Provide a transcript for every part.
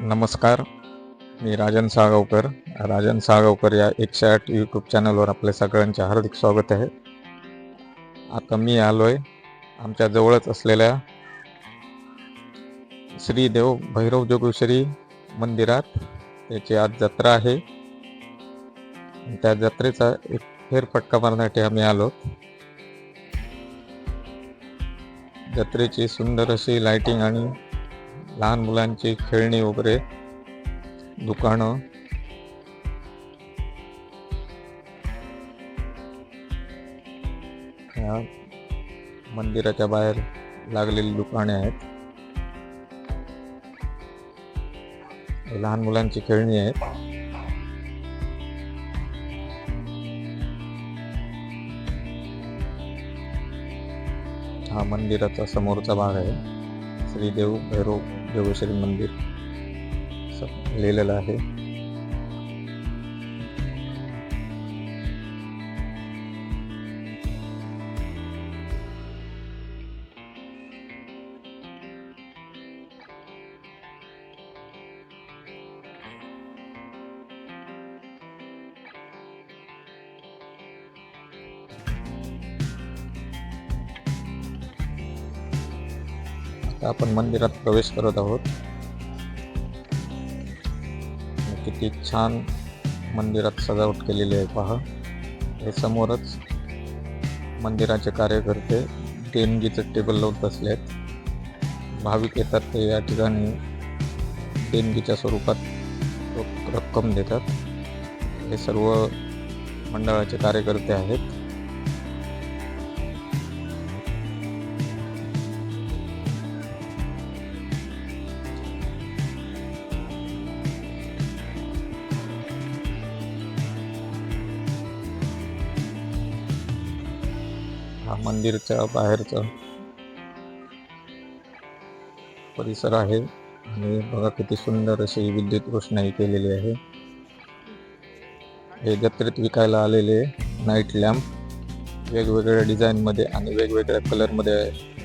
नमस्कार मी राजन साळगावकर राजन साळगावकर या एकशे आठ यूट्यूब चॅनलवर आपल्या सगळ्यांचे हार्दिक स्वागत आहे. आता मी आलो आहे आमच्या जवळच असलेल्या श्रीदेव भैरव जोगेश्वरी मंदिरात. त्याची आज जत्रा आहे. त्या जत्रेचा एक फेरफटका मारण्यासाठी आम्ही आलो जत्रेची सुंदर अशी लाइटिंग आणि लहान मुलांची खेळणी वगैरे दुकानं. या मंदिराच्या बाहेर लागलेली दुकाने आहेत. लहान मुलांची खेळणी आहेत. हा मंदिराचा समोरचा भाग आहे. श्रीदेव भैरव जोगेश्वरी मंदिर लिहिलेलं आहे. आता आपण मंदिरात प्रवेश करत आहोत. किती छान मंदिरात सजावट केलेली आहे पहा. हे समोरच मंदिराचे कार्यकर्ते देणगीचं टेबल लावून बसले आहेत. भाविक येतात ते या ठिकाणी देणगीच्या स्वरूपात रक्कम देतात. हे सर्व मंडळाचे कार्यकर्ते आहेत. हा मंदिरच्या बाहेरचा परिसर आहे. आणि बघा किती सुंदर अशी विद्युत रोषणाई केलेली आहे. हे जत्रेत विकायला आलेले नाईट लॅम्प वेगवेगळ्या डिझाईन मध्ये आणि वेगवेगळ्या कलरमध्ये आहे.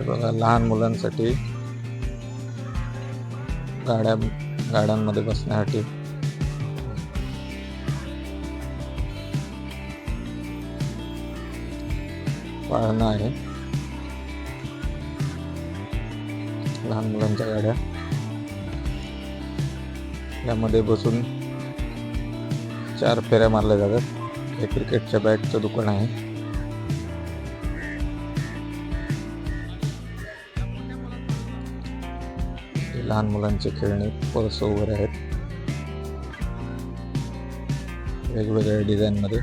हे बघा लहान मुलांसाठी गाड्या गाड्यांमध्ये बसण्यासाठी. पाळणं आहे. लहान मुलांच्या गाड्या. यामध्ये बसून चार फेऱ्या मारल्या जातात. हे क्रिकेटच्या बॅटचं दुकान आहे. लहान मुलांचे खेळणे पर्स वगैरे आहेत. वेगवेगळ्या डिझाईन मध्ये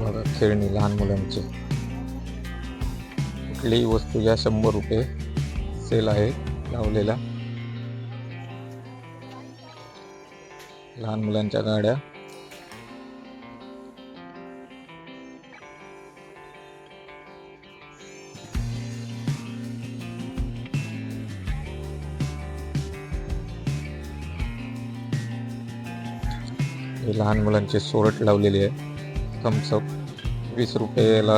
बघा खेळणी लहान मुलांची. कुठलीही वस्तू या शंभर रुपये सेल आहे लावलेला लहान मुलांच्या गाड्या. हे लहान मुलांचे सोरट लावलेली आहे. थम्सअप वीस रुपयाला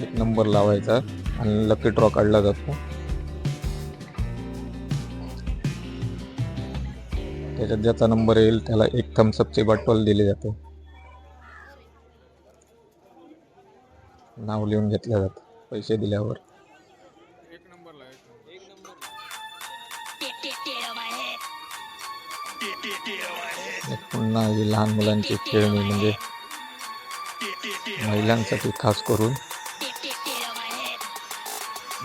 एक नंबर लावायचा आणि लकी ड्रॉ काढला जातो. त्याच्यात ज्याचा नंबर येईल त्याला एक थम्सअपची बॉटल दिली जाते. नाव लिहून घेतलं जातं. पैसे दिल्यावर. पुन्हा ही लहान मुलांची खेळणी म्हणजे महिलांसाठी खास करून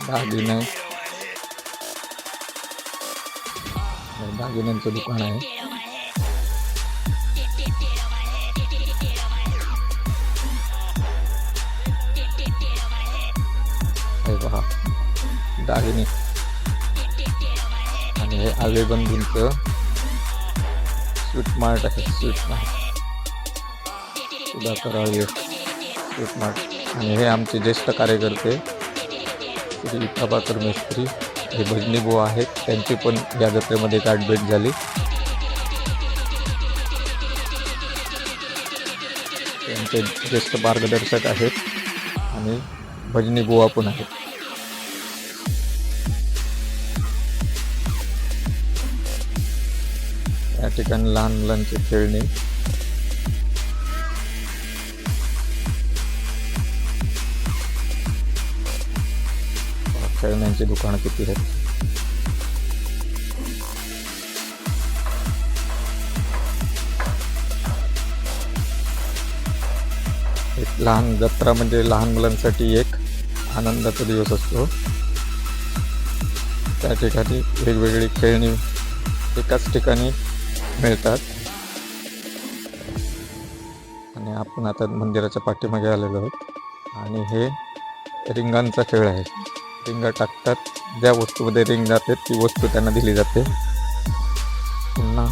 दागिने. दागिन्यांचं दुकान आहे. हे पहा दागिने. आणि हे आवेबंदींचं स्वीट मार्ट आहे sweet mart Sudhakar sweet mart आणि हे आमचे ज्येष्ठ कार्यकर्ते श्री प्रभाकर मिस्त्री. हे भजनी बुवा आहेत त्यांची पण या जत्रेमध्ये गाठभेट झाली. त्यांचे ज्येष्ठ मार्गदर्शक आहेत आणि भजनी बुवा पण आहेत. ठिकाणी लहान मुलांचे खेळणे. खेळण्यांची दुकानं किती आहेत? एक लहान जत्रा म्हणजे लहान मुलांसाठी एक आनंदाचा दिवस असतो. त्या ठिकाणी वेगवेगळी खेळणी एकाच ठिकाणी मिळतात. आणि आपण आता मंदिराच्या पाठीमागे आलेलो आहोत. आणि हे रिंगांचा खेळ आहे. रिंगा टाकतात. ज्या वस्तूमध्ये रिंग जाते ती वस्तू त्यांना दिली जाते. पुन्हा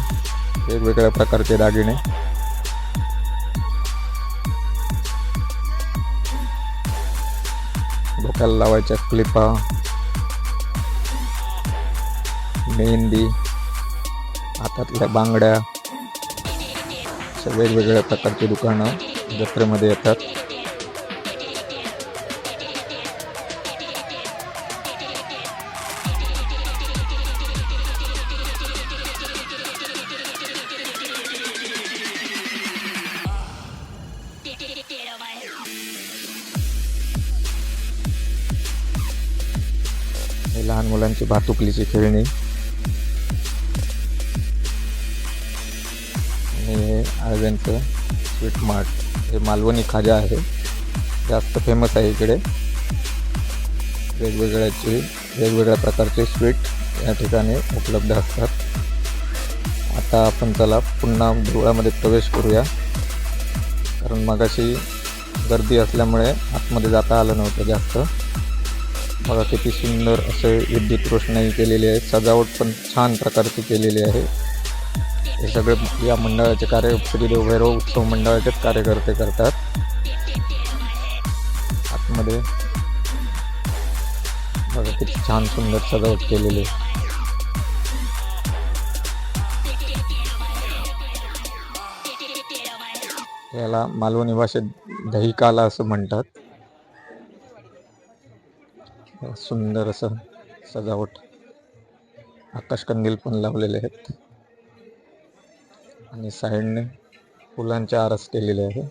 वेगवेगळ्या प्रकारचे दागिने. डोक्याला लावायच्या क्लिपा. मेहंदी. हातातल्या बांगड्या अशा वेगवेगळ्या प्रकारची दुकानं जत्रेमध्ये येतात. हे लहान मुलांची भातुकलीची खेळणी. आळव्यांचं स्वीट मार्ट हे मालवणी खाजा आहे. जास्त फेमस आहे इकडे. वेगवेगळ्याचे वेगवेगळ्या प्रकारचे स्वीट या ठिकाणी उपलब्ध असतात. आता आपण चला पुन्हा देवळामध्ये प्रवेश करूया. कारण मगाशी गर्दी असल्यामुळे आतमध्ये जाता आलं नव्हतं जास्त. बघा किती सुंदर असे विद्युत रोषणाई केलेली आहे. सजावट पण छान प्रकारची केलेली आहे. हे सगळे या मंडळाचे कार्य श्रीदेव भैरव उत्सव मंडळाचेच कार्यकर्ते करतात. आतमध्ये बघा किती छान सुंदर सजावट केलेली आहे. याला मालवणी भाषेत दहीकाला असं म्हणतात. सुंदर असं सजावट आकाशकंदील पण लावलेले आहेत. आणि साईडने फुलांचे आरस केलेले आहे.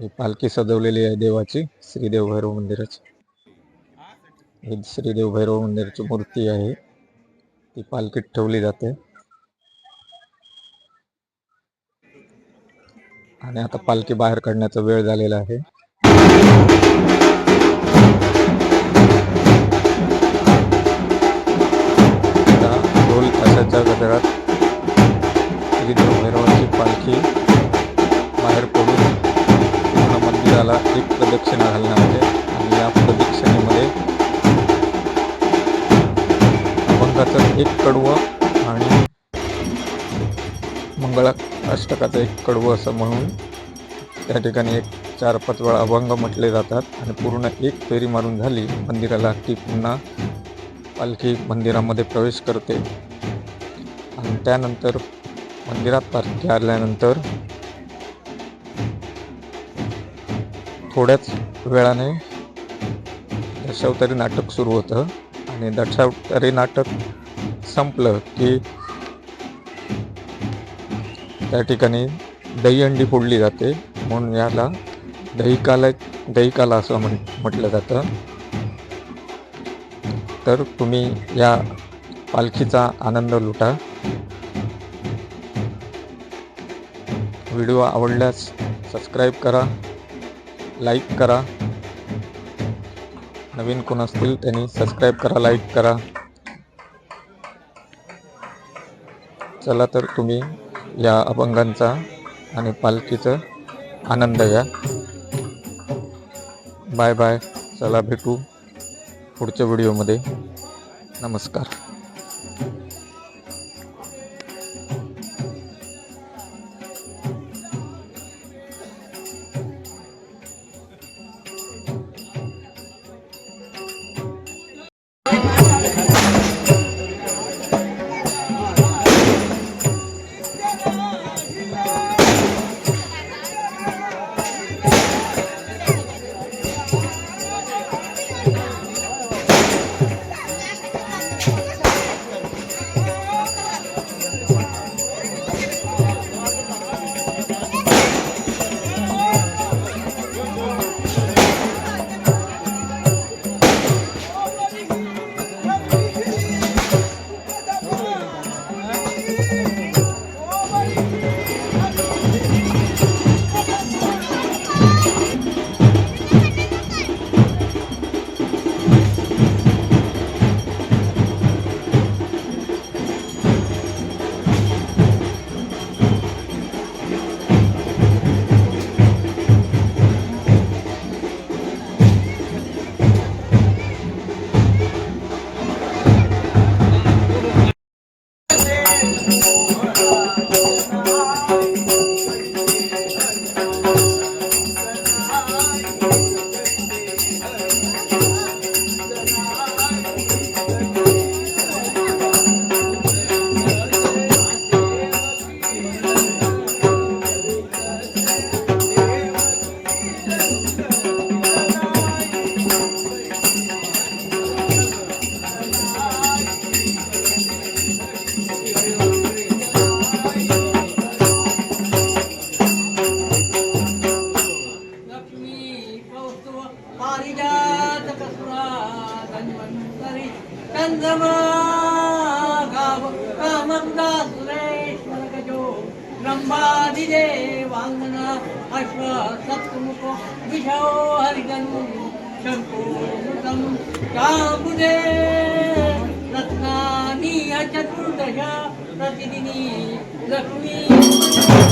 ही पालखी सजवलेली आहे देवाची श्रीदेव भैरव मंदिराची. ही श्रीदेव भैरव मंदिराची मूर्ती आहे. ती पालखीत ठेवली जाते. आणि आता पालखी बाहेर काढण्याचा वेळ झालेला आहे. कडवं असं म्हणून त्या ठिकाणी एक चार पाच वेळा अभंग म्हटले जातात आणि पूर्ण एक फेरी मारून झाली मंदिराला की पुन्हा पालखी मंदिरामध्ये प्रवेश करते. आणि त्यानंतर मंदिरात पालखी आल्यानंतर थोड्याच वेळाने दशावतारी नाटक सुरू होतं आणि दशावतारी नाटक संपलं की त्या ठिकाणी दहीहंडी फोडली जाते म्हणून याला दहीकाला दहीकाला असं म्हण म्हटलं जातं. तर तुम्ही या पालखीचा आनंद लुटा. व्हिडिओ आवडल्यास सबस्क्राईब करा लाईक करा. नवीन कोण असतील त्यांनी सबस्क्राईब करा लाईक करा. चला तर तुम्ही या अभंगांचा आणि पालखीचा आनंद घ्या. Bye bye. चला भेटू पुढच्या व्हिडिओमध्ये. नमस्कार. पारिजात कसुरा धन्वन्तरी चन्द्रमा गाव कामन्दा सुरेश्वर गजो अश्व सप्तमुखो विषो हरिगनु शङ्कोमृतं चाम्बुदे रत्नानि चतुर्दश प्रतिदिनी लक्ष्मी